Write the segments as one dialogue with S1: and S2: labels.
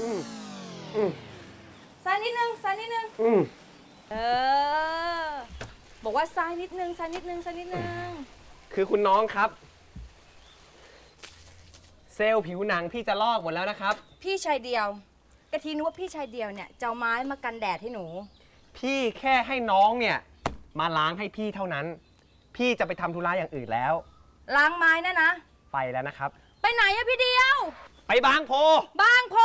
S1: อื
S2: มอืม
S1: ซ้ายนิดนึงซ้ายนิดนึง
S2: อืม
S1: เออ บอกว่าซ้ายนิดนึงซ้ายนิดนึงซ้ายนิดนึง
S2: คือคุณน้องครับ เซลล์ผิวหนังพี่จะลอกหมดแล้วนะครับ
S1: พี่ชายเดียวกะทีนึกว่าพี่ชายเดียวเนี่ยจะเอาไม้มากันแดดให้หนู
S2: พี่แค่ให้น้องเนี่ย มาล้างให้พี่เท่านั้น พี่จะไปทำธุระอย่างอื่นแล้ว
S1: ล้างไม้นะนะ
S2: ไปแล้วนะครับ
S1: ไปไหนอะพี่เดียว
S2: ไปบางโพ
S1: บางโพ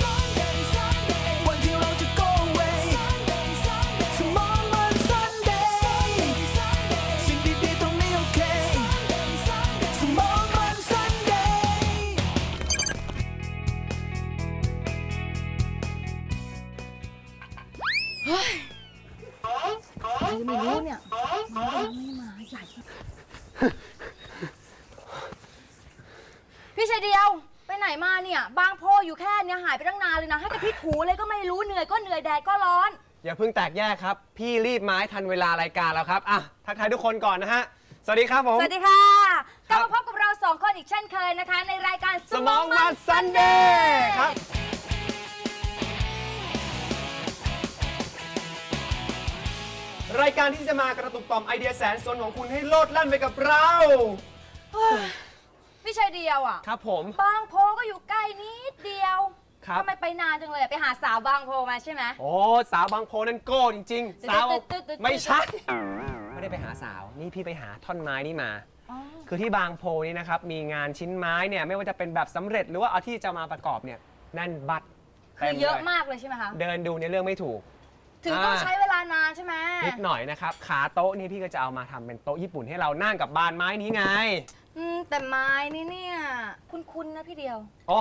S3: Sunday Sunday วันที่เราจะ go away Sunday Sunday สมองมัน Sunday Sunday Sunday สิ่งดีๆตรงนี้โอเค Sunday Sunday สมองมัน Sunday
S1: ใครไม่รู้เนี่ยมายังไม่มาใหญ่ พี่ชายเดียว ไปไหนมาเนี่ย บางโพอยู่แค่เนี้ยหายไปตั้งนานเลยนะ ให้แต่พี่ถูเลยก็ไม่รู้เหนื่อยก็เหนื่อยแดดก็ร้อน
S2: อย่าเพิ่งแตกแยกครับ พี่รีบไม้ทันเวลารายการแล้วครับอะทักทายทุกคนก่อนนะฮะ สวัสดีครับผม
S1: สวัสดีค่ะก
S2: ครั
S1: ลั
S2: บ
S1: บ มาพบกับเราสองคนอีกเช่นเคยนะคะ ในรายการ
S2: สมองมันซันเดย์ครับ รายการที่จะมากระตุกต่อมไอเดียแสนสนของคุณให้โลดแล่นไปกับเรา
S1: พี่ชายเดียวอะ
S2: ครับผม
S1: บางโพก็อยู่ใกล้นิดเดียว
S2: ครับ
S1: ทำไมไปนานจังเลยอะไปหาสาวบางโพมาใช่ไหม
S2: โอ้สาวบางโพนั่นโก้จริงๆ สาว
S1: ตึ๊ดๆๆๆ
S2: ไม่ใช่ไม่ได้ไปหาสาว นี่พี่ไปหาท่อนไม้นี่มา
S1: อ๋อ
S2: คือที่บางโพนี่นะครับมีงานชิ้นไม้เนี่ยไม่ว่าจะเป็นแบบสำเร็จหรือว่าเอาที่จะมาประกอบเนี่ยแน่นบัตร
S1: คือเยอะ
S2: ต็ล
S1: มากเลยใช่ไหมคะ
S2: เดินดูเนี่ยเรื่องไม่ถูก
S1: ถึงต้อง
S2: อ่า
S1: ใช้เวลานานใช่ไหม
S2: นิดหน่อยนะครับขาโต๊ะนี่พี่ก็จะเอามาทำเป็นโต๊ะญี่ปุ่นให้เรานั่งกับ บานไม้นี้ไง
S1: อืมแต่ไม้นี่เนี่ย คุ้นๆนะพี่เดียว
S2: อ๋อ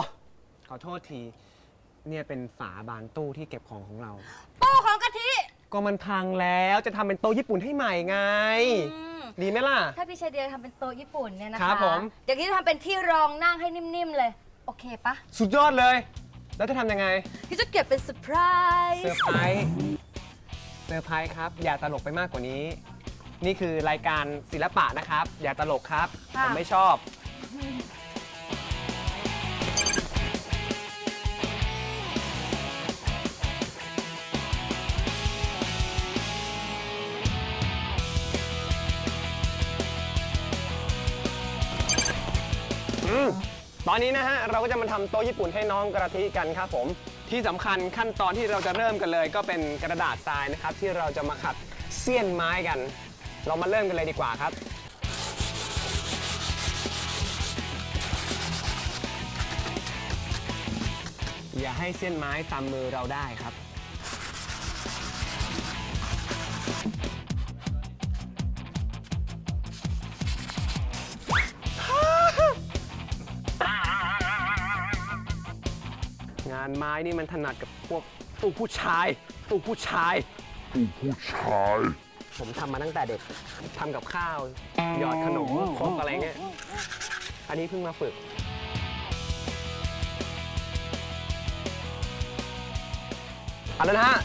S2: ขอโทษที เนี่ยเป็นฝาบานตู้ที่เก็บของของเรา
S1: โป้ของกะทิ
S2: ก็มันพังแล้วจะทำเป็นโต๊ะญี่ปุ่นให้ใหม่ไง
S1: อืม
S2: ดีไหมล่ะ
S1: ถ้าพี่ชายเดียวทำเป็นโต๊ะญี่ปุ่นเนี่ยนะคะ
S2: ครับผม
S1: เดี๋ยวกี้จะทำเป็นที่รองนั่งให้นิ่มๆเลย โอเคปะ
S2: สุดยอดเลย แล้วจะทำยังไง
S1: พี่จะเก็บเป็นเซอร์ไพรส์
S2: เซอร์ไพรส์ เซอร์ไพรส์ครับ อย่าตลกไปมากกว่านี้ นี่คือรายการศิลปะนะครับ อย่าตลกครับผมไม่ชอบ อืมตอนนี้นะฮะ เราก็จะมาทำโต๊ะญี่ปุ่นให้น้องกระทิกันครับผม ที่สำคัญขั้นตอนที่เราจะเริ่มกันเลย ก็เป็นกระดาษทรายนะครับ ที่เราจะมาขัดเสี้ยนไม้กัน เรามาเริ่มกันเลยดีกว่าครับ อย่าให้เส้นไม้ตามมือเราได้ครับ งานไม้นี่มันถนัดกับพวกตู้ผู้ชายตู้ผู้ชายตู้ผู้ชาย ผมทำมาตั้งแต่เด็กทำกับข้าว หยอดขนมครกอะไรเงี้ยอันนี้เพิ่งมาฝึก เอาแล้วนะฮะ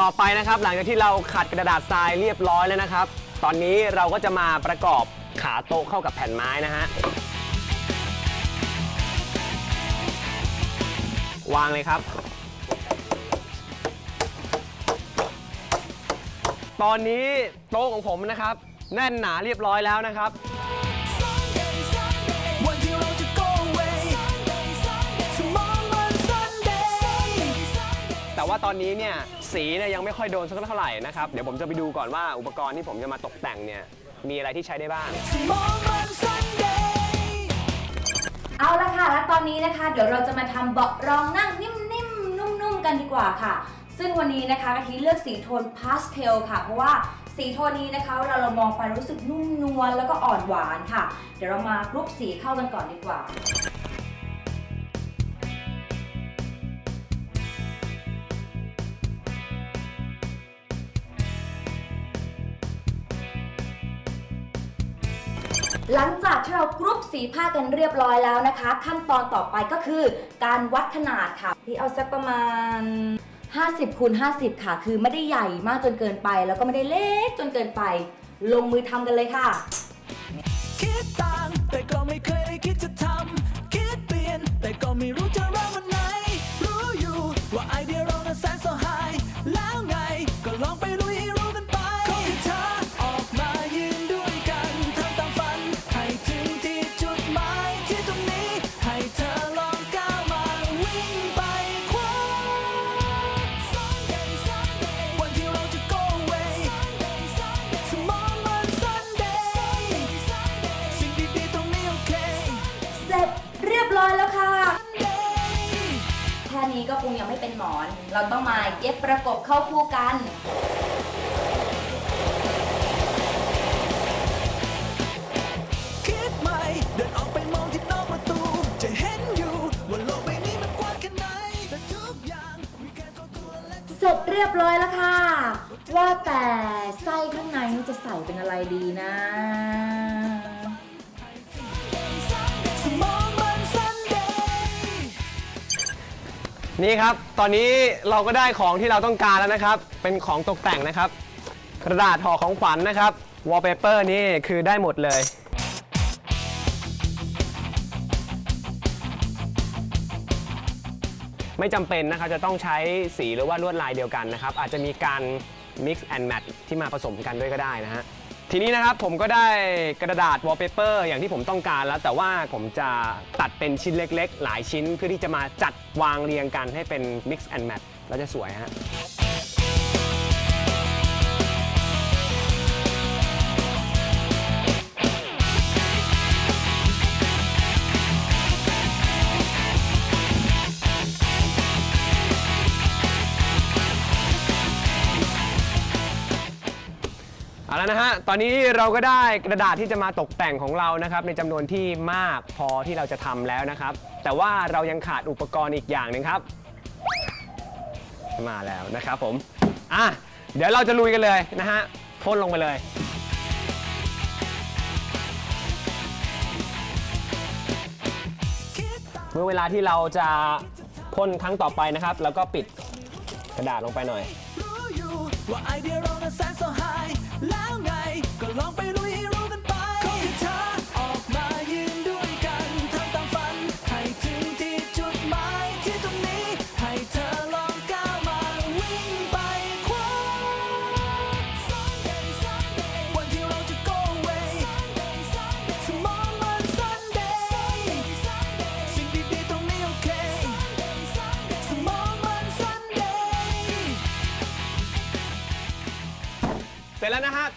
S2: ต่อไปนะครับ หลังจากที่เราขัดกระดาษทรายเรียบร้อยแล้วนะครับ ตอนนี้เราก็จะมาประกอบขาโต๊ะเข้ากับแผ่นไม้นะฮะ วางเลยครับ ตอนนี้โต๊ะของผมนะครับ แน่นหนาเรียบร้อยแล้วนะครับ
S3: Sunday Sunday วันที่เราจะ go away Sunday Sunday สมองมัน Sunday Sunday
S2: แต่ว่าตอนนี้เนี่ยสีเนี่ยยังไม่ค่อยโดนสักเท่าไหร่นะครับ เดี๋ยวผมจะไปดูก่อนว่าอุปกรณ์ที่ผมจะมาตกแต่งเนี่ยมีอะไรที่ใช้ได้บ้าง
S3: สมองมัน Sunday
S1: เอาละค่ะ และตอนนี้นะคะ เดี๋ยวเราจะมาทำเบาะรองนั่งนิ่มๆ นุ่มๆ กันดีกว่าค่ะ ซึ่งวันนี้นะคะกะทิเลือกสีโทนพาสเทลค่ะ เพราะว่าสีโทนนี้นะคะเราเรามองไปรู้สึกนุ่มนวลแล้วก็อ่อนหวานค่ะ เดี๋ยวเรามากรุปสีเข้ากันก่อนดีกว่าหลังจากที่เรากรุ๊ปสีผ้ากันเรียบร้อยแล้วนะคะ ขั้นตอนต่อไปก็คือการวัดขนาดค่ะ ที่เอาสักประมาณ 50คูณ50 ค่ะ คือไม่ได้ใหญ่มากจนเกินไป แล้วก็ไม่ได้เล็กจนเกินไป ลงมือทำกันเลยค่ะ
S3: คิดต่างแต่ก็ไม่เคย เป็นหมอนเราต้อ
S1: งมาเย็บประกบเข้าคู่กัน
S3: คิดใหม่เดินออกไปมองที่นอกประตู จะเห็นอยู่ว่าโลกใบนี้มันกว้างแค่ไหนแต่ทุกอย่างมีแค่ตัวตัวและตัว
S1: เสร็จเรียบร้อยแล้วค่ะ ว่าแต่ไส้ข้างในนี่จะใส่เป็นอะไรดีนะ
S3: นี่
S2: ครับ ตอนนี้เราก็ได้ของที่เราต้องการแล้วนะครับ เป็นของตกแต่งนะครับ กระดาษห่อของขวัญนะครับวอลเปเปอร์นี่คือได้หมดเลย ไม่จำเป็นนะครับจะต้องใช้สีหรือว่าลวดลายเดียวกันนะครับ อาจจะมีการ mix and match ที่มาผสมกันด้วยก็ได้นะฮะ ทีนี้นะครับผมก็ได้กระดาษวอลเปเปอร์อย่างที่ผมต้องการแล้ว แต่ว่าผมจะตัดเป็นชิ้นเล็กๆ หลายชิ้นเพื่อที่จะมาจัดวางเรียงกันให้เป็น mix and match แล้วจะสวยฮะ แล้วนะฮะ ตอนนี้เราก็ได้กระดาษที่จะมาตกแต่งของเรานะครับ ในจำนวนที่มากพอที่เราจะทำแล้วนะครับ แต่ว่าเรายังขาดอุปกรณ์อีกอย่างหนึ่งครับ มาแล้วนะครับผม อะ เดี๋ยวเราจะลุยกันเลยนะฮะพ่นลงไปเลย เมื่อเวลาที่เราจะพ่นครั้งต่อไปนะครับ แล้วก็ปิดกระดาษลงไปหน่อย
S3: รู้อยู่ว่าไอเดียเรานั้นแสนสห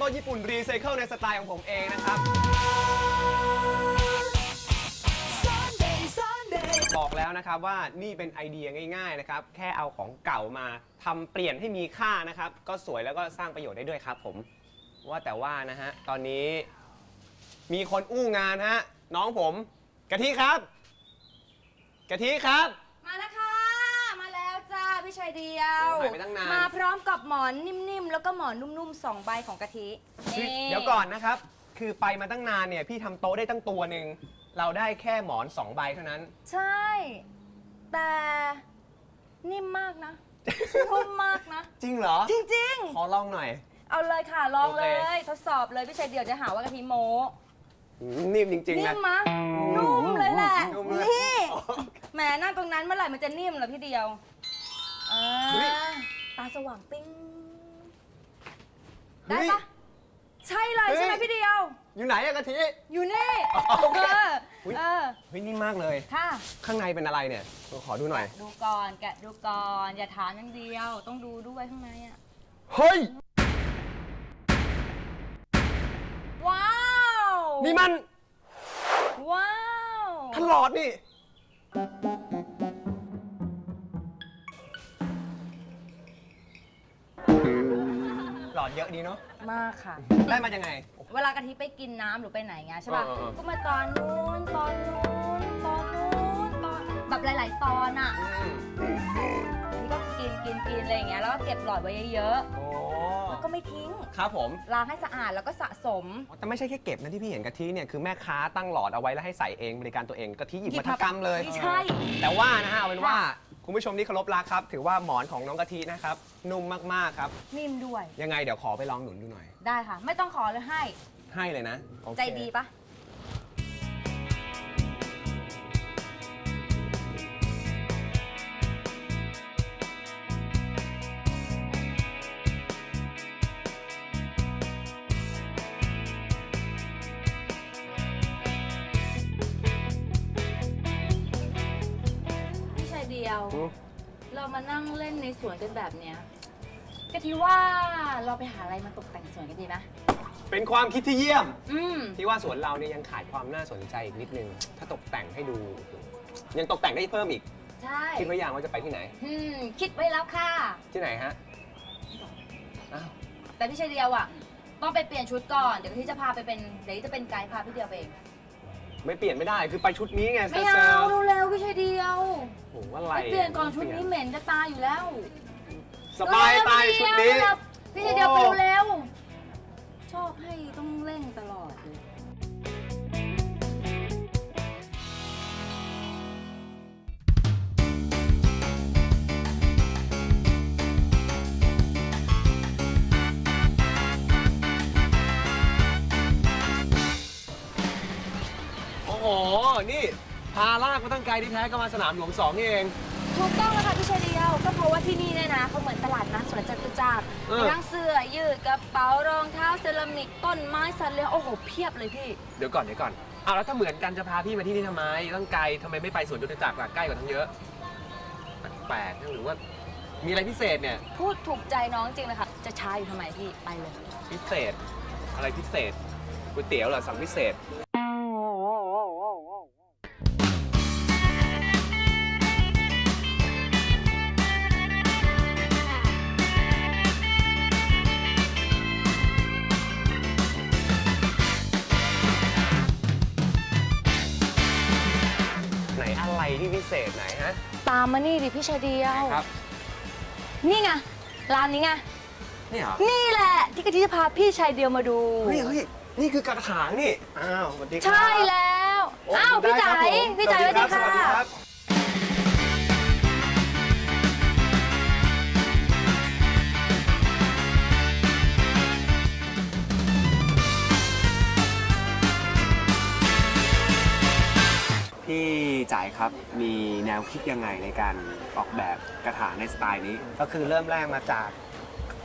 S3: ต๊ะ
S2: ญี่ปุ่นรีไซเคิลในสไตล์ของผมเองนะครับ
S3: Sunday Sunday
S2: บอกแล้วนะครับว่านี่เป็นไอเดียง่ายๆนะครับ แค่เอาของเก่ามาทำเปลี่ยนให้มีค่านะครับ ก็สวยแล้วก็สร้างประโยชน์ได้ด้วยครับผมว่าแต่ว่านะฮะ ตอนนี้มีคนอู้งานฮะ น้องผมกะทิครับกะทิครับ
S1: มาแล้วค่ะ มาแล้วจ้า พี่ชายเดียว
S2: โอ้หายไปตั้งนาน
S1: มาพร้อมกับหมอนนิ่มๆ แล้วก็หมอนนุ่มๆสองใบของกะทินี่
S2: เดี๋ยวก่อนนะครับ คือไปมาตั้งนานเนี่ย พี่ทำโต๊ะได้ตั้งตัวหนึ่ง เราได้แค่หมอนสองใบเท่านั้น
S1: ใช่ แต่นิ่มมากนะ นุ่มมากนะ
S2: จริงเหรอ
S1: จริง
S2: ขอลองหน่อย
S1: ๆ เอาเลยค่ะลองเล
S2: โอเค
S1: ย ทดสอบเลยพี่ชายเดียวจะหาว่ากะทิโม
S2: อืมนิ่มจริง ๆ
S1: นิ่
S2: นะ
S1: มมะนุ่มเลยแหละ
S2: นุ่มเลย
S1: นี่แหมนั่งตรงนั้นเมื่อไหร่มันจะนิ่มเหรอพี่เดียว อ่า
S2: เฮ้ย
S1: ตาสว่างปิ้ง
S2: เฮ้
S1: ได้
S2: ย
S1: ปะใช่เลยใช่ไหม
S2: เฮ้ย
S1: พี่เดียว
S2: อยู่ไหนอะกะทิ
S1: อยู่นี่
S2: อ๋อโอเค
S1: เออ
S2: อุ๊ย
S1: เออ
S2: เฮ้ยนิ่มมากเลย
S1: ค่ะ
S2: ข้างในเป็นอะไรเนี่ย ขอดูหน่อย
S1: ดูก่อนแกะดูก่อน อย่าถามอย่างเดียว ต้องดูด้วยข้างในอะ
S2: เฮ้ย
S1: ว้าว
S2: นี่มัน
S1: ว้าว
S2: ถลอดนี่ อดเยอะดีเนาะ
S1: มากค่ะ
S2: ได้มายังไง
S1: เวลากะทิไปกินน้ำหรือไปไหนไงใช่ป่ะ
S2: เออเออเออ
S1: ก็มาตอนนู้นตอนนู้นตอนนู้นตอนแบบหลาย ๆ ตอนอะนี่ก็กินกินกินอะไรอย่างเงี้ยแล้วก็เก็บหลอดไว้เยอะ
S2: โอ้
S1: ๆแล้วก็ไม่ทิ้ง
S2: ครับผม
S1: ล้างให้สะอาดแล้วก็สะสม
S2: แต่ไม่ใช่แค่เก็บนะที่พี่เห็นกะทิเนี่ยคือแม่ค้าตั้งหลอดเอาไว้แล้วให้ใส่เองบริการตัวเองกะทิหยิบ
S1: หยิบ
S2: มาทั้งกำเลย
S1: ไม่ใช่
S2: แต่ว่านะฮะเอาเป็นว่า
S1: ค่ะ
S2: คุณผู้ชมที่เคารพรักครับ ถือว่าหมอนของน้องกะทินะครับ นุ่มมากๆครับ
S1: นิ่มด้วย
S2: ยังไงเดี๋ยวขอไปลองหนุนดูหน่อย
S1: ได้ค่ะ ไม่ต้องขอเลยให้
S2: ให้เลยนะโอเค
S1: ใจดีปะ สวนกันแบบเนี้ยกะทิว่าเราไปหาอะไรมาตกแต่งสวนกันดีไหม
S2: เป็นความคิดที่เยี่ยม
S1: อืม
S2: ที่ว่าสวนเราเนี่ยยังขาดความน่าสนใจอีกนิดนึง ถ้าตกแต่งให้ดู ยังตกแต่งได้เพิ่มอีก
S1: ใช่
S2: คิดไว้ยังว่าจะไปที่ไหน
S1: อืมคิดไว้แล้วค่ะ
S2: ที่ไหนฮะอ้าว
S1: แต่พี่ชายเดียวอะ ต้องไปเปลี่ยนชุดก่อน เดี๋ยวกะทิจะพาไปเป็น เดี๋ยวจะเป็นไกด์พาพี่เดียวไปเอง
S2: ไม่เปลี่ยนไม่ได้คือไปชุดนี้ไง
S1: ไม่
S2: เซอ
S1: เอา
S2: ร์
S1: เร็วๆพี่ชายเดียว
S2: ๆโอ้โหอะไร
S1: ไปเปลี่ยนก่อนชุดนี้เหม็นจะตายอยู่แล้ว
S2: สบายตายชุดนี้
S1: เร็วๆพี่ชายเดียวไป
S2: โอ้
S1: เร็วๆชอบให้ต้องเร่งตลอด
S2: นี่พาลากมาตั้งไกลที่แท้ก็มาสนามหลวงสองนี่เอง
S1: ถูกต้องแล้วค่ะพี่ชายเดียวก็เพราะว่าที่นี่เนี่ยนะเขาเหมือนตลาดนัดสวนจตุจักร
S2: เออ
S1: มีทั้งเสื้อยืดกระเป๋ารองเท้าเซรามิกต้นไม้สัตว์เลี้ยงโอ้โหเพียบเลยพี่
S2: เดี๋ยวก่อนเดี๋ยวก่อนอ้าวแล้วถ้าเหมือนกันจะพาพี่มาที่นี่ทำไมตั้งไกลทำไมไม่ไปสวนจตุจักรล่ะใกล้กว่าทั้งเยอะแปลกๆหรือว่ามีอะไรพิเศษเนี่ย
S1: พูดถูกใจน้องจริงเลยค่ะจะช้าอยู่ทำไมพี่ไปเลย
S2: พิเศษ อะไรพิเศษก๋วยเตี๋ยวเหรอสั่งพิเศษา
S1: มมานี่ดิพี่ชายเดียว
S2: ครับ
S1: นี่ไงร้านนี้ไง
S2: นี่เหรอ
S1: นี่แหละที่กะทิจะพาพี่ชายเดียวมาดู
S2: เฮ้ยเฮ้ยนี่คือกระถางนี่ อ้าวสวัสดีครับ
S1: ใช่แล้ว
S2: โอ้
S1: อ้าว พี่
S2: ได้
S1: จ๋า
S2: ครับ
S1: ย
S2: ผม
S1: พี่จ๋ายสวัสดีค่ะ
S2: สวัสดีครับ จ่ายครับ มีแนวคิดยังไงในการออกแบบกระถางในสไตล์นี้
S4: ก็คือเริ่มแรกมาจาก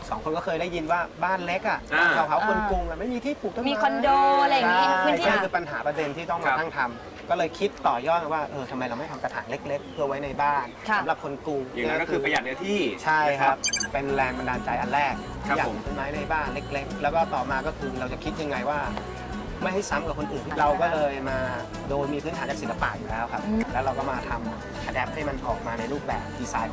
S4: สองคนก็เคยได้ยินว่าบ้านเล็กอะ
S2: อ่า
S4: ชาวเขาคนกรุงอะไม่มีที่ปลูกต้นไม้
S1: มีคอนโดอะไรอย่างงี้
S4: ใช่
S1: พื้นที่
S4: ใช่คือปัญหาประเด็นที่ต้อง
S2: ครั
S4: มา
S2: บ
S4: ตั้งทำก็เลยคิดต่อยอดว่าเออทำไมเราไม่ทำกระถางเล็ก ๆ เพื่อไว้ในบ้าน
S1: ค่ะ
S4: สำหรับคนกรุง
S2: อย่างนั้นก็คือประหยัดเนื้อที่
S4: ใช่ครับ เป็นแรงบันดาลใจอันแรก
S2: ครับ
S4: อยาก
S2: ผม
S4: ปลูกต้นไม้ในบ้านเล็ก ๆ แล้วก็ต่อมาก็คือเราจะคิดยังไงว่า ไม่ให้ซ้ำกับคนอื่น เราก็เลยมาโดยมีพื้นฐานจากศิลปะอยู่แล้วครับ แล้วเราก็มาทำอะแดปให้มันออกมาในรูปแบบดีไซน์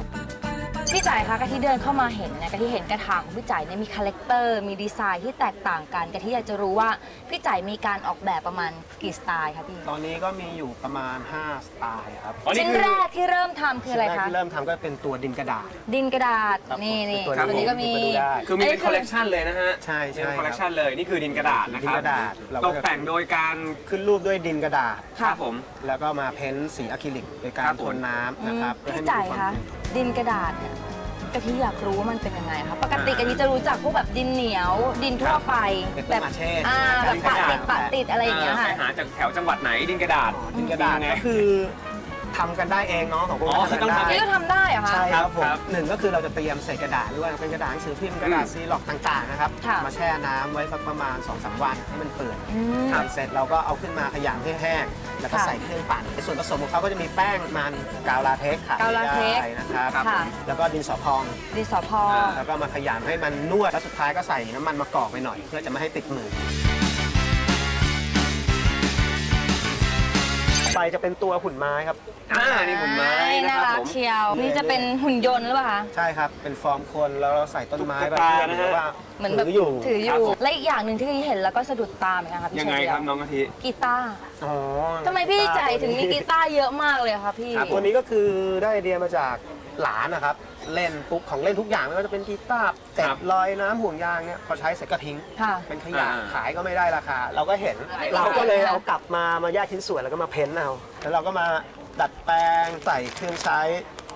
S1: พี่จ่ายคะกะทิเดินเข้ามาเห็นเนี่ยกะทิเห็นกระถางของพี่จ่ายเนี่ยมีคาแรคเตอร์มีดีไซน์ที่แตกต่างกันกะทิอยากจะรู้ว่าพี่จ่ายมีการออกแบบประมาณกี่สไตล์คะพี่
S4: ตอนนี้ก็มีอยู่ประมาณ 5 สไตล์ครับ
S2: อ๋อนี่
S1: ชิ้น
S2: คือ
S1: แรกที่เริ่มทำคืออะไร
S4: ชิ้นแก
S1: คะ
S4: ที่เริ่มทำก็เป็นตัวดินกระดาษ
S1: ดินกระดาษ
S4: ครับ
S1: นี่นี่
S4: ตัว
S1: ตัวนี้ก็มี
S4: มาดูได้
S2: คือมีเป็นคอลเลกชันเลยนะฮะ
S4: ใช่ใช่
S2: เป็นคอลเลก
S4: ค
S2: ชั
S4: รับ
S2: นเลย นี่คือดินกระดาษนะค
S4: ดิ
S2: รั
S4: น
S2: บ
S4: กระดาษเรา
S2: ต
S4: ก็
S2: ก
S4: จะ
S2: แต่งโดยการ
S4: ขึ้นรูปด้วยดินกระดาษ
S1: ค่ะ
S2: ผม
S4: แล้วก็มาเพ้นท์สีอะคริลิกโดยกา
S2: ครั
S4: ร
S2: บผม
S4: ทนน้ำนะครับเพื่อให้
S1: พี่
S4: มี
S1: จ่าย
S4: ควา
S1: คะ
S4: ม
S1: ดินกระดาษเนี่ยกะทิอยากรู้ว่ามันเป็นยังไงคะปกติกะทิจะรู้จักพวกแบบดินเหนียว ดินทั่วไป
S4: เป็น
S1: แบ
S4: ต้น
S1: บ
S4: มาเช่
S1: อ่าแบบปะติดปะติดอะไรอย่างเงี้ย
S2: ไป
S1: ค่ะ
S2: หาจากแถวจังหวัดไหนดินกระดาษ
S4: ดินกระดาษ
S2: ยังไง
S4: ก็คือ ทำกันได้เองเนาะของพวก
S2: อ๋อ
S4: เรา
S2: ต้องทำ
S4: ได้
S1: นี่ก็ทำได้เหรอคะ
S4: ใช่ครับผม
S2: ครับ
S4: หนึ่งก็คือเราจะเตรียมใส่กระดาษด้วยเป็นกระดาษหนังสือพิมพ์กระดาษ
S2: อืม
S4: ซีล็อกต่างๆนะครับ
S1: ค่ะ
S4: มาแช่น้ำไว้สักประมาณ2อสวันให้มันเปื่อย
S1: อืม
S4: ทำเสร็จเราก็เอาขึ้นมาขยำให้แห้ง แล้วก็
S1: ค่ะ
S4: ใส่เครื่องปั่นในส่วนผสมของเขาก็จะมีแป้งมันกาวลาเทกซ์ขาย
S1: กาวลาเทกซ์
S4: ได้นะครับ
S1: ค่ะ
S4: แล้วก็ดินสอพอง
S1: ดินสอพอ
S4: แล้วก็มาขยำให้มันนวด แล้วสุดท้ายก็ใส่น้ำมันมะกอกไปหน่อย เพื่อจะไม่ให้ติดมือไปจะเป็นตัวหุ่นไม้ครับ
S2: อ่านี่ผมไม้นะ
S1: น่า
S2: ครับ
S1: รั
S2: ผ
S1: ก
S2: ม
S1: เชียว นี่จะเป็นหุ่นยนต์หรือเปล่าคะ
S4: ใช่ครับ เป็นฟอร์มคนแล้วเราใส่ต้นไม้ไป
S2: ตุ๊กตา
S4: เพื่อ
S2: นะฮะ
S4: ที่ว่า
S1: เหมือนแบบ
S4: ถืออยู่
S1: ถืออ
S2: ครับ
S1: ยู่
S2: ผม
S1: และอีกอย่างหนึ่งที่เห็นแล้วก็สะดุดตาเหมือนกันค่ะพี่
S2: ยังไง
S1: เชอ
S2: ครับน้องกะทิ
S1: กีตาร์
S4: อ๋อ
S1: ทำไมพี่ใจถึงมีกีตาร์เยอะมากเลยอะคะพี่
S2: ครับ
S4: ตัวนี้ก็คือได้ไอเดียมาจากหลานนะครับ เล่นปุ๊บของเล่นทุกอย่างไม่ว่าจะเป็นกีตาร์เจ็
S2: ครับ
S4: บลอยน้ำห่วงยางเนี่ยพอใช้เสร็จก็ทิ้ง
S1: ค่ะ
S4: เป็นขยะ
S2: อ่า
S4: ขายก็ไม่ได้ราคา เราก็เห็น เราก็เลยเอากลับมามาแยกชิ้นส่วนแล้วก็มาเพ้นท์เอาแล้วเราก็มา ดัดแปลงใส่เครื่องใช้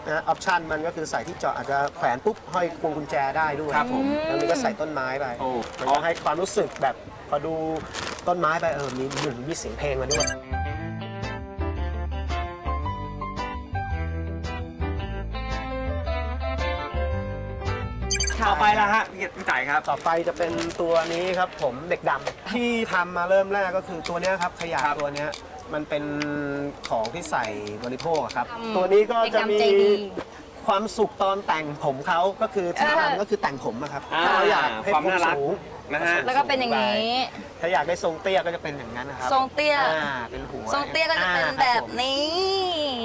S4: นะออปชันมันก็คือใส่ที่เจาะอาจจะแขวนปุ๊บห้อยพวงกุญแจได้ด้วย
S2: ครับผม
S4: แล้วมันก็ใส่ต้นไม้ไป
S2: โอ้
S4: มันก็ให้ความรู้สึกแบบพอดูต้นไม้ไปเออมีหนึ่งมีเสียงเพลงมาด้วย
S2: ต่อไปละฮะพี่พี่จ่ายครับ
S4: ต่อไปจะเป็นตัวนี้ครับผมเด็กดำที่ทำมาเริ่มแรกก็คือตัวเนี้ยครับขยะ
S2: ครับ
S4: ตัวเนี้ย มันเป็นของที่ใส่บริโภคอะครับ
S1: อืม
S4: ตัวนี้ก็จะมี
S1: เด็กดำใจดี
S4: ความสุขตอนแต่งผมเขาก็คือที่
S1: เออ
S4: ทำก็คือแต่งผมอะครับ
S2: อ่า
S4: ถ้าเราอยากให้
S2: ความ
S4: ผม
S2: น่ารัก
S4: สูง
S2: นะฮะ
S1: แล้วก็เป็นอย่างนี้
S4: ถ้าอยากได้ทรงเตี้ยก็จะเป็นอย่างนั้นนะครับ
S1: ทรงเตี้ย
S4: อ่าเป็นหัว
S1: ทรงเตี้ยก็จะเป็น
S4: อ่า
S1: แบบ
S4: ผม
S1: นี้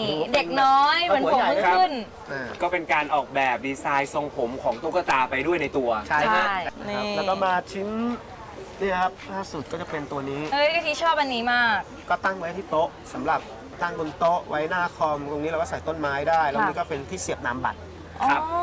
S4: ดูว่าเป็น
S1: เด็กน้อยเหมือนผมเพิ่งขึ้น
S4: อ่า
S2: ก็เป็นการออกแบบดีไซน์ทรงผมของตุ๊กตาไปด้วยในตัว
S4: ใช่ฮะ
S1: ใช่
S4: นะครับ
S1: นี่
S4: แล้วก็มาชิ้น นี่ครับล่าสุดก็จะเป็นตัวนี้
S1: เฮ้ยกะทิชอบอันนี้มาก
S4: ก็ตั้งไว้ที่โต๊ะสำหรับตั้งบนโต๊ะไว้หน้าคอมตรงนี้เราก็ใส่ต้นไม้ได้แล้ว
S1: ค่ะ
S4: นี่ก็เป็นที่เสียบนามบัตร
S2: ครับ
S1: อ๋อ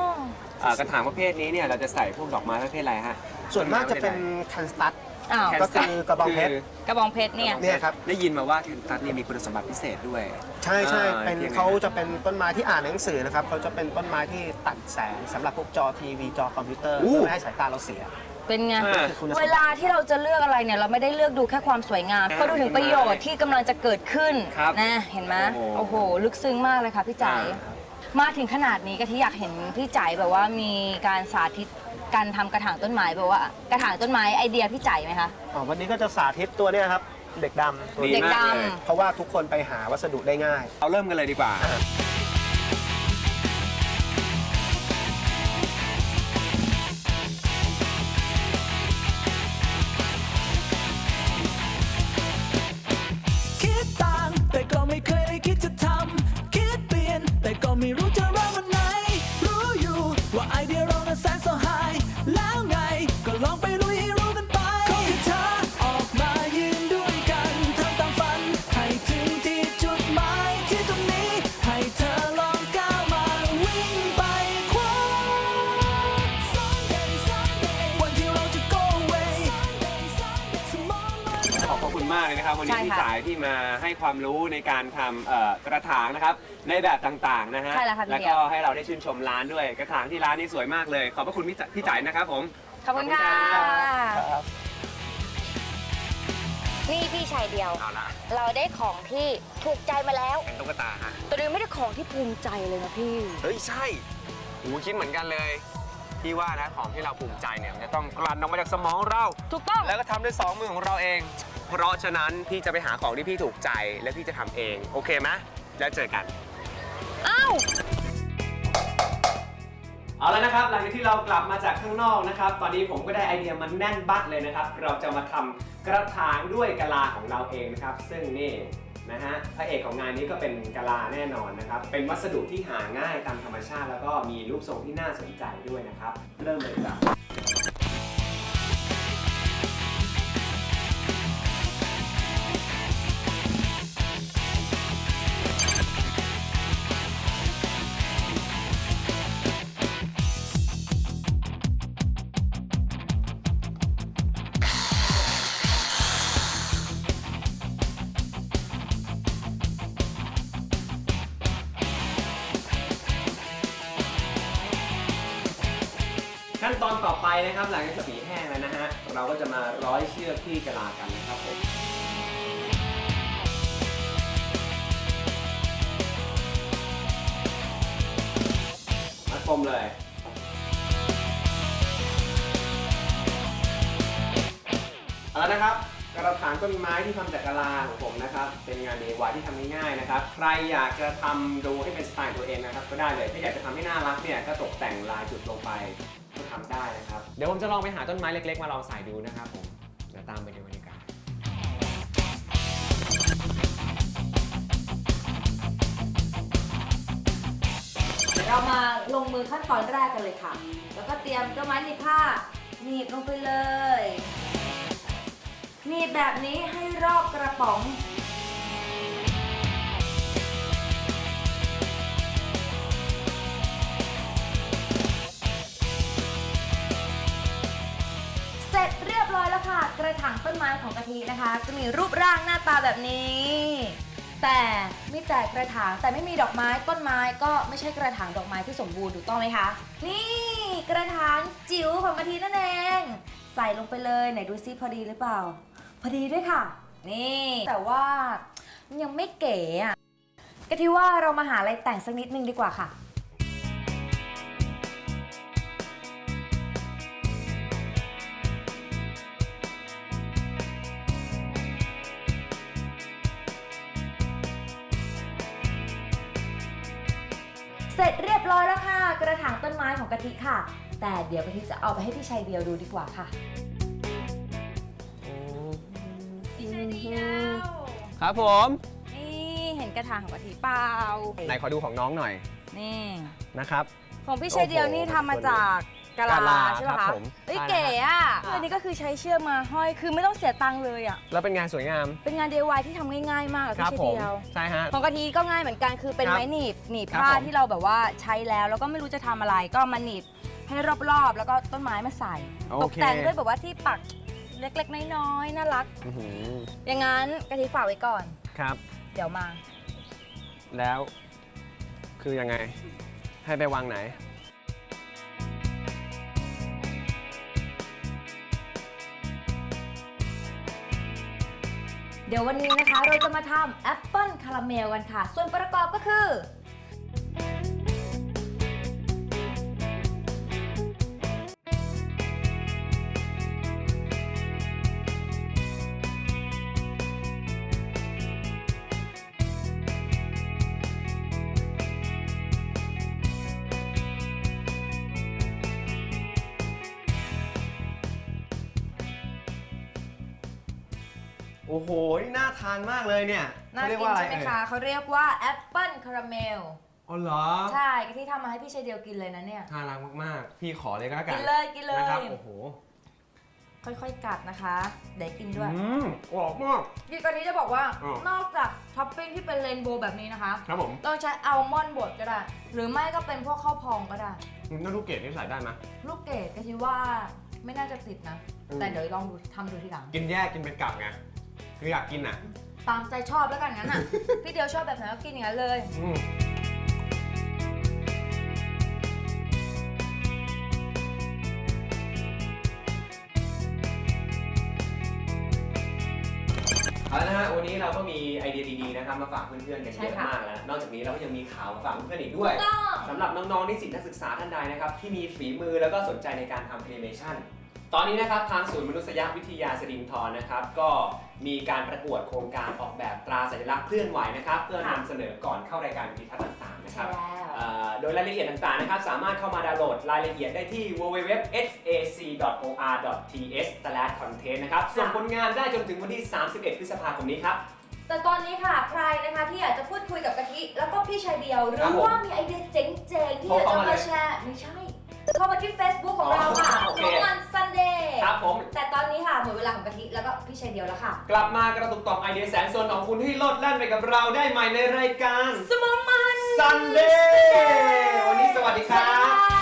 S2: อ่ากระถางประเภทนี้เนี่ยเราจะใส่พวกดอกไม้ประเภทอะไรฮะ
S4: ส่วนมากจะเป็นคันสตัด
S1: อ้าว
S2: แคน
S4: ก็
S2: สตั
S4: คื
S2: ด
S4: อกระบองเพชร
S1: กระบองเพชรเนี่ย
S4: เนี่ยครับ
S2: ได้ยินมาว่าแคนสตัดเนี่ยมีคุณสมบัติพิเศษด้วย
S4: ใช่ใช่
S2: อ่า
S4: เป็น
S2: ยังไง
S4: เขาจะเป็นต้นไม้ที่อ่านหนังสือนะครับเขาจะเป็นต้นไม้ที่ตัดแสงสำหรับพวกจอทีวีจอคอมพิวเตอร์
S2: อู้
S4: เพื่อไม่ให้สายตาเราเสีย
S1: เป็นไง
S2: อ่า
S4: คุณสมบัติ
S1: เวลาที่เราจะเลือกอะไรเนี่ย เราไม่ได้เลือกดูแค่ความสวยงาม
S2: อ่า
S1: ก็ดูถึงประโยชน์ที่กำลังจะเกิดขึ้น
S2: ครับ
S1: นะ เห็นไหม
S2: โอ้โห
S1: โอ้โห ลึกซึ้งมากเลยค่ะพี่จ๋าย
S2: อ่า
S1: มาถึงขนาดนี้กะทิอยากเห็นพี่จ๋ายแบบว่ามีการสาธิต การทำกระถางต้นไม้แบบว่ากระถางต้นไม้ไอเดียพี่จ๋ายไหมคะ
S4: อ๋อวันนี้ก็จะสาธิตตัวเนี้ยครับ เด็กดำตัว
S2: ดี
S4: นี้
S1: เด็ก
S2: มาก
S1: ดำ
S2: เลย
S4: เพราะว่าทุกคนไปหาวัสดุได้ง่าย
S2: เราเริ่มกันเลยดีกว่า
S3: สายที่มาให้ความ
S2: รู้
S1: ใน
S2: การทำเอ่อกระถางนะครับในแบบต่างๆนะฮะ
S1: ใช่แล้วค่ะพี่
S2: แล้ว
S1: เดี
S2: ก็
S1: ยว
S2: ให้เราได้ชื่นชมร้านด้วยกระถางที่ร้านนี้สวยมากเลย ขอบพระคุณพี่จ๋าพี่จ๋ายนะครับผม
S1: ขอบคุณค่ะ
S4: ครับ
S1: นี่พี่ชายเดียว
S2: เอาละ
S1: เราได้ของที่ถูกใจมาแล้ว
S2: เป็นตุ๊กตาฮะ
S1: แต่ดูไม่ได้ของที่ภูมิใจเลยนะพี่
S2: เฮ้ยใช่หูคิดเหมือนกันเลย พี่ว่านะของที่เราภูมิใจเนี่ยมันจะต้องกลั่นออกมาจากสมองเรา
S1: ถูกต้อง
S2: แล้วก็ทำด้วยสองมือของเราเอง เพราะฉะนั้นพี่จะไปหาของที่พี่ถูกใจและพี่จะทำเอง โอเคไหมแล้วเจอกัน
S1: อ้าว
S2: เอาแล้วนะครับ หลังจากที่เรากลับมาจากข้างนอกนะครับ ตอนนี้ผมก็ได้ไอเดียมันแน่นบัดเลยนะครับ เราจะมาทำกระถางด้วยกะลาของเราเองนะครับ ซึ่งนี่นะฮะพระเอกของงานนี้ก็เป็นกะลาแน่นอนนะครับ เป็นวัสดุที่หาง่ายตามธรรมชาติ แล้วก็มีรูปทรงที่น่าสนใจด้วยนะครับ เริ่มเลยครับ อนต่อไปนะครับหลังจากสีแห้งแล้วนะฮะเราก็จะมาร้อยเชือกที่กะลากันนะครับผมมัดปมเลยเอาละนะครับ กระถางต้นไม้ที่ทำจากกะลาของผมนะครับ เป็นงาน DIY ที่ทำง่ายๆนะครับ ใครอยากจะทำดูให้เป็นสไตล์ตัวเองนะครับก็ได้เลย ถ้าอยากจะทำให้น่ารักเนี่ยก็ตกแต่งลายจุดลงไปก็ทำได้นะครับ เดี๋ยวผมจะลองไปหาต้นไม้เล็ก ๆ มาลองใส่ดูนะครับผม เดี๋ยวตามไปดูบรรยากาศ
S1: เดี๋ยวเรามาลงมือขั้นตอนแรกกันเลยค่ะ แล้วก็เตรียมเจ้าไม้หนีบผ้าหนีบลงไปเลย หนีบแบบนี้ให้รอบกระป๋อง เสร็จเรียบร้อยแล้วค่ะ กระถางต้นไม้ของกะทินะคะ จะมีรูปร่างหน้าตาแบบนี้ แต่ไม่แต่กระถางแต่ไม่มีดอกไม้ต้นไม้ก็ไม่ใช่กระถางดอกไม้ที่สมบูรณ์ถูกต้องไหมคะ นี่กระถางจิ๋วของกะทินั่นเอง ใส่ลงไปเลยไหนดูซิพอดีหรือเปล่า พอดีด้วยค่ะ นี่ แต่ว่ายังไม่เก๋อะก็ที่ว่าเรามาหาอะไรแต่งสักนิดนึงดีกว่าค่ะ เสร็จเรียบร้อยแล้วค่ะ กระถางต้นไม้ของกะทิค่ะ แต่เดี๋ยวกะทิจะเอาไปให้พี่ชัยเดียวดูดีกว่าค่ะ
S2: ครับผม
S1: นี่เห็นกระถางของกะทิเปล่า
S2: ไหนขอดูของน้องหน่อย
S1: นี่
S2: นะครับ
S1: ของพี่ชายเดียวนี่ทำมาจากกะ
S2: กะ
S1: ลา
S2: ลา
S1: ใช่ไหม
S2: ครั
S1: คะ
S2: บผม
S1: เอ้ย
S2: ใช่
S1: เก๋อะ
S2: ครับ
S1: อันนี้ก็คือใช้เชือกมาห้อย คือไม่ต้องเสียตังค์เลยอะ
S2: แล้วเป็นงานสวยงาม
S1: เป็นงาน DIY ที่ทำง่ายๆ มากอะ
S2: ครับ
S1: พี่
S2: ผ
S1: ชาย
S2: ม
S1: เดียว
S2: ใช่ฮะ
S1: ของกะทิก็ง่ายเหมือนกัน คือเป็น
S2: ครับ
S1: ไม้หนีบหนีบ
S2: ครับ
S1: ผ้า
S2: ผม
S1: ที่เราแบบว่าใช้แล้ว แล้วก็ไม่รู้จะทำอะไรก็มาหนีบให้รอบๆ แล้วก็ต้นไม้มาใส่
S2: โอ
S1: ตก
S2: เค
S1: แต่งด้วยแบบว่าที่ปัก เล็กๆ น้อยๆ น่ารัก
S2: อื้อหือ
S1: อย่างนั้นกะทิฝากไว้ก่อน
S2: ครับ
S1: เดี๋ยวมา
S2: แล้วคือยังไง ให้ไปวางไหน
S1: เดี๋ยววันนี้นะคะเราจะมาทำแอปเปิลคาราเมลกันค่ะ ส่วนประกอบก็คือ
S2: อ้โห นี่น่าทานมากเลยเนี่ย
S1: น่า
S2: เขาเรียก
S1: กิน
S2: ว่าอะไร
S1: ใช่ไหม
S2: เอ่ย
S1: คะเขาเรียกว่าแอปเปิลคาราเมล
S2: อ๋อเหรอ
S1: ใช่กะทิทำมาให้พี่ชายเดียวกินเลยนะเนี่ย
S2: น่ารักมากๆ พี่ขอเลยก็แล้วกัน
S1: กินเลยกินเลย
S2: นะครับ โอ้โห
S1: ค่อยๆ กัดนะคะ เดี๋ยวกินด้วย
S2: อืมกรอบมาก
S1: พี่กะทิจะบอกว่า
S2: อ้าว
S1: นอกจากท็อปปิ้งที่เป็นเรนโบว์แบบนี้นะคะ
S2: ครับผม
S1: ต้องใช้อัลมอนด์บดก็ได้ หรือไม่ก็เป็นพวกข้าวพองก็ได้
S2: น้ำลูกเกดนี่ใส่ได้ไหม
S1: ลูกเกดกะทิว่าไม่น่าจะติดนะ
S2: อืม
S1: แต่เดี๋ยวลองดูทำดูทีหลัง
S2: กินแยกกินเป็นกลับไง คืออยากกินอะ
S1: ตามใจชอบแล้วกันงั้นอะ พี่เดียวชอบแบบไหนก็กินอย่างนั้นเลย
S2: อืมเอาละนะฮะวันนี้เราก็มีไอเดียดีๆนะครับมาฝากเพื่อนๆกัน
S1: ใช่
S2: เยอะ
S1: ค่ะ
S2: มากแล้ว นอกจากนี้เราก็ยังมีข่าวมาฝากเพื่อนๆอีกด้วย
S1: ถูกต้อง
S2: สำหรับน้องๆนิสิตนักศึกษาท่านใดนะครับ ที่มีฝีมือแล้วก็สนใจในการทำแอนิเมชัน ตอนนี้นะครับทางศูนย์มนุษยวิทยาสรินทรนะครับ ก็มีการประกวดโครงการออกแบบตราสัญลักษณ์เคลื่อนไหวนะครับ เพื่อนำเสนอก่อนเข้ารายการวิดีทัศน์ต่างๆนะค
S1: ใช่
S2: รับ
S1: แล้ว
S2: เอ่อโดยรายละเอียดต่างๆนะครับ สามารถเข้ามาดาวน์โหลดรายละเอียดได้ที่ www.hac.or.th/content นะครับส่วนผลงานได้จนถึงวันที่ 31 พฤษภาคมนี้ครับ
S1: แต่ตอนนี้ค่ะใครนะคะที่อยากจะพูดคุยกับกะทิแล้วก็พี่ชายเดียวหรื
S2: ครั
S1: อบ
S2: ผม
S1: ว่ามีไอเดียเจ๋งๆที่อยาก
S2: โทร
S1: จะ
S2: เข้ามาเลย
S1: มาแชร์ไม่ใช่เข้ามาที่ Facebook ของเราค่ะ
S2: อ๋อโอเค
S1: ทุกวันซันเด ชายเดียวแล้วค่ะ
S2: กลับมากระตุกต่อมไอเดียแสนโซนของคุณให้โลดแล่นไปกับเราได้ใหม่ในรายการ
S1: สมองมัน
S2: Sunday วันนี้สวัสดีค
S1: สวัส
S2: รั
S1: ดี
S2: บ
S1: ค่ะ